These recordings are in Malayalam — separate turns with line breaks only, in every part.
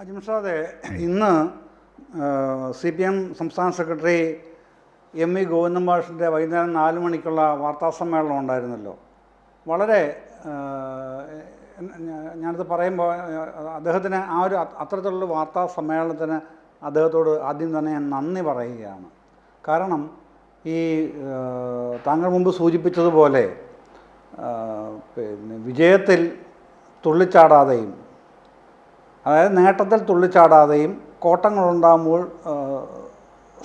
അജിംഷാദെ ഇന്ന് സി പി എം സംസ്ഥാന സെക്രട്ടറി എം വി ഗോവിന്ദൻ മാഷിന്റെ വൈകുന്നേരം നാല് മണിക്കുള്ള വാർത്താ സമ്മേളനം ഉണ്ടായിരുന്നല്ലോ. വളരെ ഞാനിത് പറയുമ്പോൾ അദ്ദേഹത്തിന് ആ ഒരു അത്തരത്തിലുള്ള വാർത്താ സമ്മേളനത്തിന് അദ്ദേഹത്തോട് ആദ്യം തന്നെ ഞാൻ നന്ദി പറയുകയാണ്. കാരണം ഈ താങ്കൾ മുമ്പ് സൂചിപ്പിച്ചതുപോലെ പിന്നെ വിജയത്തിൽ തുള്ളിച്ചാടാതെയും അതായത് നേട്ടത്തിൽ തുള്ളിച്ചാടാതെയും കോട്ടങ്ങളുണ്ടാകുമ്പോൾ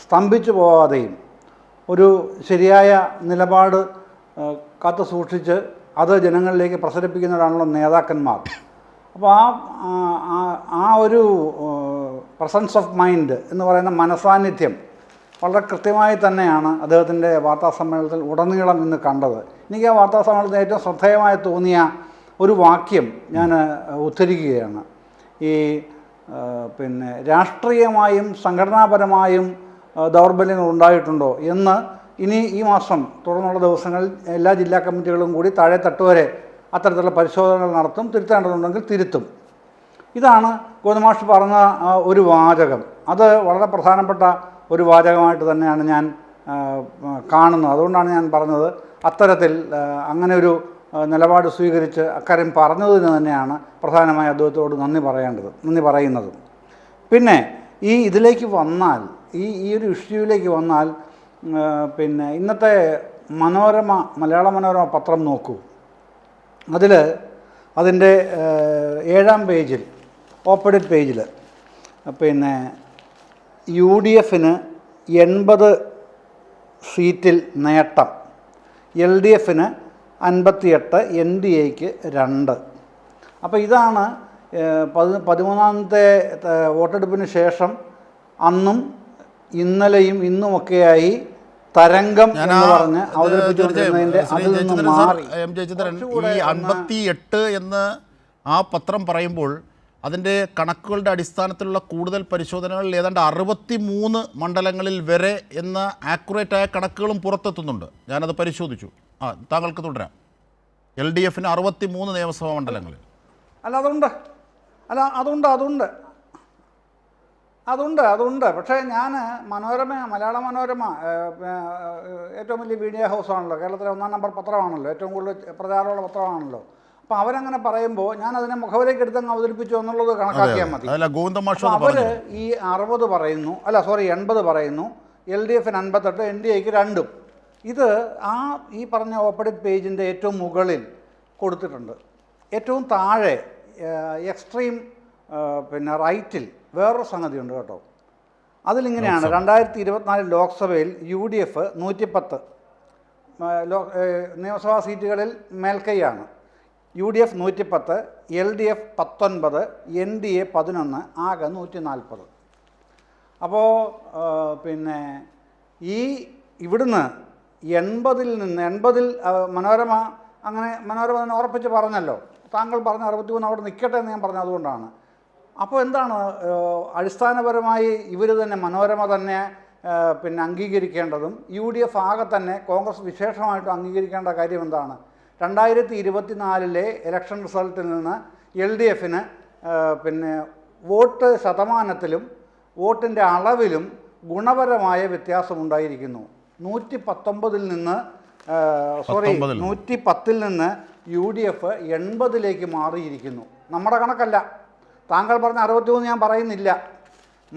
സ്തംഭിച്ചു പോവാതെയും ഒരു ശരിയായ നിലപാട് കാത്തു സൂക്ഷിച്ച് അത് ജനങ്ങളിലേക്ക് പ്രസരിപ്പിക്കുന്നവരാണല്ലോ നേതാക്കന്മാർ. അപ്പോൾ ആ- ആ ഒരു പ്രസൻസ് ഓഫ് മൈൻഡ് എന്ന് പറയുന്ന മനസാന്നിധ്യം വളരെ കൃത്യമായി തന്നെയാണ് അദ്ദേഹത്തിന്റെ വാർത്താ സമ്മേളനത്തിൽ ഉടനീളം ഇന്ന് കണ്ടത്. എനിക്ക് ആ വാർത്താ സമ്മേളനത്തിൽ ഏറ്റവും ശ്രദ്ധേയമായി തോന്നിയ ഒരു വാക്യം ഞാൻ ഉദ്ധരിക്കുകയാണ്. ഈ പിന്നെ രാഷ്ട്രീയമായും സംഘടനാപരമായും ദൗർബല്യങ്ങൾ ഉണ്ടായിട്ടുണ്ടോ എന്ന് ഇനി ഈ മാസം തുടർന്നുള്ള ദിവസങ്ങളിൽ എല്ലാ ജില്ലാ കമ്മിറ്റികളും കൂടി താഴെ തട്ടുവരെ അത്തരത്തിലുള്ള പരിശോധനകൾ നടത്തും തിരുത്തേണ്ടതുണ്ടെങ്കിൽ തിരുത്തും. ഇതാണ് ഗോതമാഷ് പറഞ്ഞ ഒരു വാചകം. അത് വളരെ പ്രധാനപ്പെട്ട ഒരു വാചകമായിട്ട് തന്നെയാണ് ഞാൻ കാണുന്നത്. അതുകൊണ്ടാണ് ഞാൻ പറഞ്ഞത് അത്തരത്തിൽ അങ്ങനെ ഒരു നിലപാട് സ്വീകരിച്ച് അക്കാര്യം പറഞ്ഞതിന് തന്നെയാണ് പ്രധാനമായി അദ്ദേഹത്തോട് നന്ദി പറയേണ്ടത് നന്ദി പറയുന്നത്. പിന്നെ ഈ ഇതിലേക്ക് വന്നാൽ ഈ ഈ ഒരു ഇഷ്യൂവിലേക്ക് വന്നാൽ പിന്നെ ഇന്നത്തെ മനോരമ മലയാള മനോരമ പത്രം നോക്കൂ. അതിൽ അതിന്റെ ഏഴാം പേജിൽ ഓപ്പഡിറ്റ് പേജിൽ പിന്നെ യു ഡി എഫിന് എൺപത് സീറ്റിൽ നേട്ടം എൽ ഡി എഫിന് അൻപത്തിയെട്ട് എൻ ഡി എക്ക് രണ്ട്. അപ്പോൾ ഇതാണ് പതി പതിമൂന്നാമത്തെ വോട്ടെടുപ്പിന് ശേഷം അന്നും ഇന്നലെയും ഇന്നുമൊക്കെയായി തരംഗം എന്ന് പറഞ്ഞ്
അവതരിപ്പിച്ചുകൊണ്ടിരുന്നതിന്റെ
അതിൽ നിന്ന് മാറി.
എം ജയചന്ദ്രൻ ഈ
ഒന്ന്
അൻപത്തി എട്ട് എന്ന് ആ പത്രം പറയുമ്പോൾ അതിന്റെ കണക്കുകളുടെ അടിസ്ഥാനത്തിലുള്ള കൂടുതൽ പരിശോധനകളിൽ ഏതാണ്ട് അറുപത്തി മൂന്ന് മണ്ഡലങ്ങളിൽ വരെ എന്ന ആക്യുറേറ്റായ ആയ കണക്കുകളും പുറത്തെത്തുന്നുണ്ട്. ഞാനത് പരിശോധിച്ചു. ആ താങ്കൾക്ക് തുടരാം. എൽ ഡി എഫിന് അറുപത്തി മൂന്ന് നിയമസഭാ മണ്ഡലങ്ങളിൽ.
അല്ല അതുണ്ട്. അല്ല അതുണ്ട് അതുണ്ട്. അതുണ്ട് അതുണ്ട്. പക്ഷേ ഞാൻ മനോരമ മലയാള മനോരമ ഏറ്റവും വലിയ മീഡിയ ഹൗസാണല്ലോ കേരളത്തിലെ ഒന്നാം നമ്പർ പത്രമാണല്ലോ. ഏറ്റവും കൂടുതൽ പ്രചാരമുള്ള പത്രമാണല്ലോ. അപ്പോൾ അവരങ്ങനെ പറയുമ്പോൾ ഞാൻ അതിനെ മുഖവിലേക്ക് എടുത്തങ്ങ് അവതരിപ്പിച്ചു എന്നുള്ളത് കണക്കാക്കിയാൽ മതി. അവർ ഈ അറുപത് പറയുന്നു. അല്ല സോറി എൺപത് പറയുന്നു. എൽ ഡി എഫിന് അൻപത്തെട്ട് എൻ ഡി എക്ക് രണ്ടും. ഇത് ആ ഈ പറഞ്ഞ ഓപ്പഡിറ്റ് പേജിന്റെ ഏറ്റവും മുകളിൽ കൊടുത്തിട്ടുണ്ട്. ഏറ്റവും താഴെ എക്സ്ട്രീം പിന്നെ റൈറ്റിൽ വേറൊരു സംഗതിയുണ്ട് കേട്ടോ. അതിലിങ്ങനെയാണ് രണ്ടായിരത്തി ഇരുപത്തിനാല് ലോക്സഭയിൽ യു ഡി എഫ് നൂറ്റിപ്പത്ത് നിയമസഭാ സീറ്റുകളിൽ മേൽക്കൈയാണ്. യു ഡി എഫ് നൂറ്റിപ്പത്ത് എൽ ഡി എഫ് പത്തൊൻപത് എൻ ഡി എ പതിനൊന്ന് ആകെ നൂറ്റി നാൽപ്പത് അപ്പോൾ പിന്നെ ഈ ഇവിടുന്ന് എൺപതിൽ നിന്ന് എൺപതിൽ മനോരമ അങ്ങനെ മനോരമ തന്നെ ഉറപ്പിച്ച് പറഞ്ഞല്ലോ. താങ്കൾ പറഞ്ഞ അറുപത്തി മൂന്ന് അവിടെ നിൽക്കട്ടെ എന്ന് ഞാൻ പറഞ്ഞത് അതുകൊണ്ടാണ്. അപ്പോൾ എന്താണ് അടിസ്ഥാനപരമായി ഇവർ തന്നെ മനോരമ തന്നെ പിന്നെ അംഗീകരിക്കേണ്ടതും യു ഡി എഫ് ആകെ തന്നെ കോൺഗ്രസ് വിശേഷമായിട്ടും അംഗീകരിക്കേണ്ട കാര്യം എന്താണ്? രണ്ടായിരത്തി ഇരുപത്തിനാലിലെ ഇലക്ഷൻ റിസൾട്ടിൽ നിന്ന് എൽ ഡി എഫിന് പിന്നെ വോട്ട് ശതമാനത്തിലും വോട്ടിന്റെ അളവിലും ഗുണപരമായ വ്യത്യാസമുണ്ടായിരിക്കുന്നു. നൂറ്റി പത്തൊമ്പതിൽ നിന്ന് സോറി. നൂറ്റി പത്തിൽ നിന്ന്. യു ഡി എഫ് എൺപതിലേക്ക് മാറിയിരിക്കുന്നു. നമ്മുടെ കണക്കല്ല. താങ്കൾ പറഞ്ഞ അറുപത്തിമൂന്ന് ഞാൻ പറയുന്നില്ല.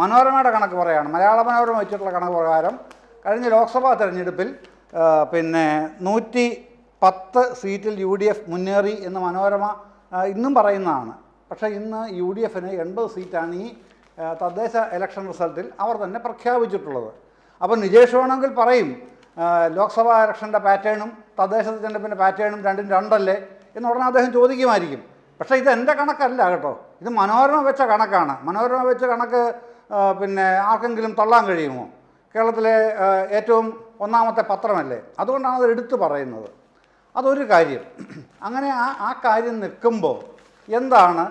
മനോരമയുടെ കണക്ക് പറയാണ്. മലയാള മനോരമ വെച്ചിട്ടുള്ള കണക്ക് പ്രകാരം കഴിഞ്ഞ ലോക്സഭാ തെരഞ്ഞെടുപ്പിൽ പിന്നെ നൂറ്റി പത്ത് സീറ്റിൽ യു ഡി എഫ് മുന്നേറി എന്ന് മനോരമ ഇന്നും പറയുന്നതാണ്. പക്ഷേ ഇന്ന് യു ഡി എഫിന് എൺപത് സീറ്റാണ് ഈ തദ്ദേശ ഇലക്ഷൻ റിസൾട്ടിൽ അവർ തന്നെ പ്രഖ്യാപിച്ചിട്ടുള്ളത്. അപ്പോൾ നിജേഷ് വേണമെങ്കിൽ പറയും ലോക്സഭാ ഇലക്ഷന്റെ പാറ്റേണും തദ്ദേശ തിരഞ്ഞെടുപ്പിന്റെ പാറ്റേണും രണ്ടും രണ്ടല്ലേ എന്ന് ഉടനെ അദ്ദേഹം ചോദിക്കുമായിരിക്കും. പക്ഷേ ഇത് എന്റെ കണക്കല്ല കേട്ടോ. ഇത് മനോരമ വെച്ച കണക്കാണ്. മനോരമ വെച്ച കണക്ക് പിന്നെ ആർക്കെങ്കിലും തള്ളാൻ കഴിയുമോ? കേരളത്തിലെ ഏറ്റവും ഒന്നാമത്തെ പത്രമല്ലേ? അതുകൊണ്ടാണ് അത് എടുത്തു പറയുന്നത്. അതൊരു കാര്യം. അങ്ങനെ ആ ആ കാര്യം നിൽക്കുമ്പോൾ എന്താണ്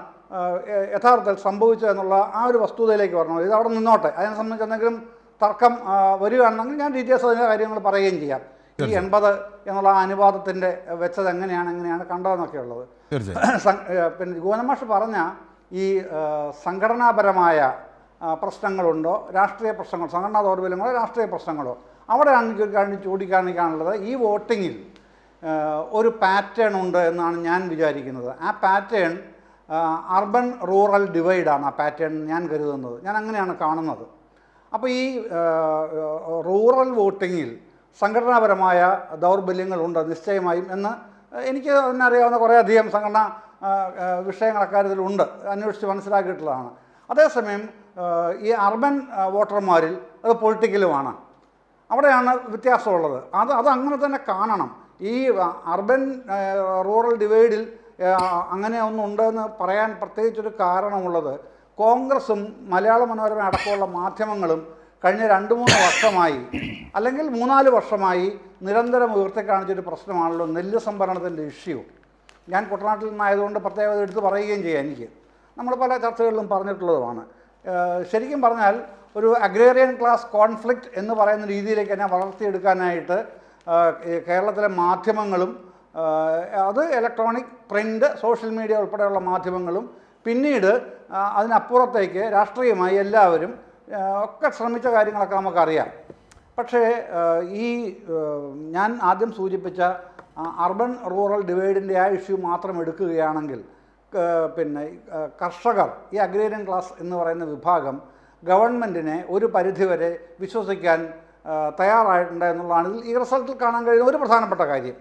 യഥാർത്ഥത്തിൽ സംഭവിച്ചതെന്നുള്ള ആ ഒരു വസ്തുതയിലേക്ക് വരണം. ഇത് അവിടെ നിന്നോട്ടെ. അതിനെ സംബന്ധിച്ച് എന്തെങ്കിലും തർക്കം വരികയാണെന്നെങ്കിൽ ഞാൻ ഡീറ്റെയിൽസ് അതിന്റെ കാര്യങ്ങൾ പറയുകയും ചെയ്യാം. ഈ എൺപത് എന്നുള്ള അനുപാതത്തിന്റെ വെച്ചത് എങ്ങനെയാണ് എങ്ങനെയാണ് കണ്ടതെന്നൊക്കെ ഉള്ളത്. പിന്നെ ഗോനമാഷ് പറഞ്ഞ ഈ സംഘടനാപരമായ പ്രശ്നങ്ങളുണ്ടോ രാഷ്ട്രീയ പ്രശ്നങ്ങൾ സംഘടനാ ദൗർബല്യങ്ങളോ രാഷ്ട്രീയ പ്രശ്നങ്ങളോ? അവിടെയാണ് എനിക്ക് ചൂണ്ടിക്കാണിക്കാനുള്ളത് ഈ വോട്ടിങ്ങിൽ ഒരു പാറ്റേൺ ഉണ്ട് എന്നാണ് ഞാൻ വിചാരിക്കുന്നത്. ആ പാറ്റേൺ അർബൻ റൂറൽ ഡിവൈഡാണ് ആ പാറ്റേൺ ഞാൻ കരുതുന്നത്. ഞാൻ അങ്ങനെയാണ് കാണുന്നത്. അപ്പോൾ ഈ റൂറൽ വോട്ടിങ്ങിൽ സംഘടനാപരമായ ദൗർബല്യങ്ങളുണ്ട് നിശ്ചയമായും എന്ന് എനിക്ക് തന്നെ അറിയാവുന്ന കുറേയധികം സംഘടനാ വിഷയങ്ങൾ അക്കാര്യത്തിലുണ്ട് അന്വേഷിച്ച് മനസ്സിലാക്കിയിട്ടുള്ളതാണ്. അതേസമയം ഈ അർബൻ വോട്ടർമാരിൽ അത് പൊളിറ്റിക്കലുമാണ്. അവിടെയാണ് വ്യത്യാസമുള്ളത്. അത് അത് അങ്ങനെ തന്നെ കാണണം. ഈ അർബൻ റൂറൽ ഡിവൈഡിൽ അങ്ങനെ ഒന്നുണ്ടെന്ന് പറയാൻ പ്രത്യേകിച്ചൊരു കാരണമുള്ളത് കോൺഗ്രസും മലയാള മനോരമ അടക്കമുള്ള മാധ്യമങ്ങളും കഴിഞ്ഞ രണ്ട് മൂന്ന് വർഷമായി അല്ലെങ്കിൽ മൂന്നാൽ വർഷമായി നിരന്തരം ഉയർത്തിക്കാണിച്ചൊരു പ്രശ്നമാണല്ലോ നെല്ല് സംഭരണത്തിന്റെ ഇഷ്യൂ. ഞാൻ കുട്ടനാട്ടിൽ നിന്നായതുകൊണ്ട് പ്രത്യേകത എടുത്ത് പറയുകയും ചെയ്യാം എനിക്ക്. നമ്മൾ പല ചർച്ചകളിലും പറഞ്ഞിട്ടുള്ളതുമാണ്. ശരിക്കും പറഞ്ഞാൽ ഒരു അഗ്രേറിയൻ ക്ലാസ് കോൺഫ്ലിക്റ്റ് എന്ന് പറയുന്ന രീതിയിലേക്ക് തന്നെ വളർത്തിയെടുക്കാനായിട്ട് കേരളത്തിലെ മാധ്യമങ്ങളും അത് ഇലക്ട്രോണിക് പ്രിന്റ് സോഷ്യൽ മീഡിയ ഉൾപ്പെടെയുള്ള മാധ്യമങ്ങളും പിന്നീട് അതിനപ്പുറത്തേക്ക് രാഷ്ട്രീയമായി എല്ലാവരും ഒക്കെ ശ്രമിച്ച കാര്യങ്ങളൊക്കെ നമുക്കറിയാം. പക്ഷേ ഈ ഞാൻ ആദ്യം സൂചിപ്പിച്ച അർബൻ റൂറൽ ഡിവൈഡിന്റെ ആ ഇഷ്യൂ മാത്രം എടുക്കുകയാണെങ്കിൽ പിന്നെ കർഷകർ ഈ അഗ്രേറിയൻ ക്ലാസ് എന്ന് പറയുന്ന വിഭാഗം ഗവൺമെന്റിനെ ഒരു പരിധിവരെ വിശ്വസിക്കാൻ തയ്യാറായിട്ടുണ്ട് എന്നുള്ളതാണ് ഈ റിസൾട്ടിൽ കാണാൻ കഴിയുന്ന ഒരു പ്രധാനപ്പെട്ട കാര്യം.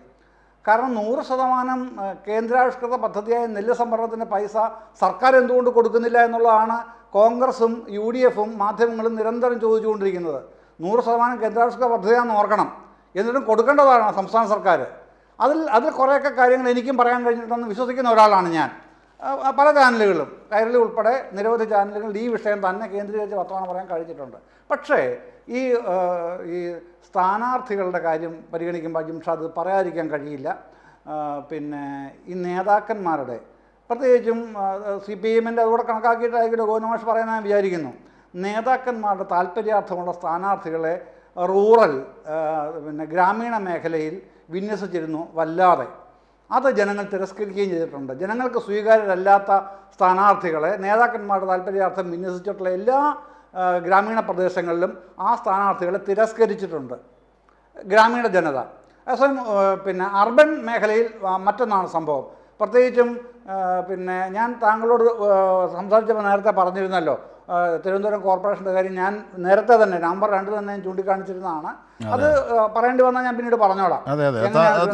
കാരണം നൂറ് ശതമാനം കേന്ദ്രാവിഷ്കൃത പദ്ധതിയായ നെല്ല് സംഭരണത്തിന്റെ പൈസ സർക്കാർ എന്തുകൊണ്ട് കൊടുക്കുന്നില്ല എന്നുള്ളതാണ് കോൺഗ്രസും യു ഡി എഫും മാധ്യമങ്ങളും നിരന്തരം ചോദിച്ചുകൊണ്ടിരിക്കുന്നത്. നൂറ് ശതമാനം കേന്ദ്രാവിഷ്കൃത പദ്ധതിയാണെന്ന് ഓർക്കണം. എന്നിട്ടും കൊടുക്കേണ്ടതാണ് സംസ്ഥാന സർക്കാർ അതിൽ അതിൽ കുറേയൊക്കെ കാര്യങ്ങൾ എനിക്കും പറയാൻ കഴിഞ്ഞിട്ടുണ്ടെന്ന് വിശ്വസിക്കുന്ന ഒരാളാണ് ഞാൻ. പല ചാനലുകളും. കൈരളി ഉൾപ്പെടെ നിരവധി ചാനലുകളിൽ ഈ വിഷയം തന്നെ കേന്ദ്രീകരിച്ച് വർത്തമാനം പറയാൻ കഴിഞ്ഞിട്ടുണ്ട്. പക്ഷേ ഈ ഈ സ്ഥാനാർത്ഥികളുടെ കാര്യം പരിഗണിക്കുമ്പോൾ ജിംഷാദ് പറയാതിരിക്കാൻ കഴിയില്ല. പിന്നെ ഈ നേതാക്കന്മാരുടെ പ്രത്യേകിച്ചും സി പി എമ്മിന്റെ അതുകൂടെ കണക്കാക്കിയിട്ടായിരിക്കും ഗോവിന്ദമാഷ് പറയാൻ ഞാൻ വിചാരിക്കുന്നു. നേതാക്കന്മാരുടെ താല്പര്യാർത്ഥമുള്ള സ്ഥാനാർത്ഥികളെ റൂറൽ പിന്നെ ഗ്രാമീണ മേഖലയിൽ വിന്യസിച്ചിരുന്നു വല്ലാതെ. അത് ജനങ്ങൾ തിരസ്കരിക്കുകയും ചെയ്തിട്ടുണ്ട്. ജനങ്ങൾക്ക് സ്വീകാര്യരല്ലാത്ത സ്ഥാനാർത്ഥികളെ നേതാക്കന്മാരുടെ താല്പര്യാർത്ഥം വിന്യസിച്ചിട്ടുള്ള എല്ലാ ഗ്രാമീണ പ്രദേശങ്ങളിലും ആ സ്ഥാനാർത്ഥികളെ തിരസ്കരിച്ചിട്ടുണ്ട്. ഗ്രാമീണ ജനത. അതേസമയം പിന്നെ അർബൻ മേഖലയിൽ മറ്റൊന്നാണ് സംഭവം. പ്രത്യേകിച്ചും പിന്നെ ഞാൻ താങ്കളോട് സംസാരിച്ചപ്പോൾ നേരത്തെ പറഞ്ഞിരുന്നല്ലോ തിരുവനന്തപുരം കോർപ്പറേഷന്റെ കാര്യം ഞാൻ നേരത്തെ തന്നെ നമ്പർ രണ്ട് തന്നെ ഞാൻ ചൂണ്ടിക്കാണിച്ചിരുന്നതാണ്. അത്. പറയേണ്ടി വന്നാൽ ഞാൻ പിന്നീട് പറഞ്ഞോളാം.
അതെ, അതെ.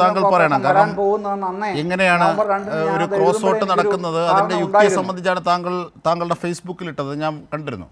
താങ്കൾ പറയണം. കാരണം എങ്ങനെയാണ് ഒരു ക്രോസ് വോട്ട് നടക്കുന്നത്?
അതിന്റെ
യുക്തിയെ സംബന്ധിച്ചാണ് താങ്കൾ താങ്കളുടെ ഫേസ്ബുക്കിൽ ഇട്ടത്. ഞാൻ കണ്ടിരുന്നു.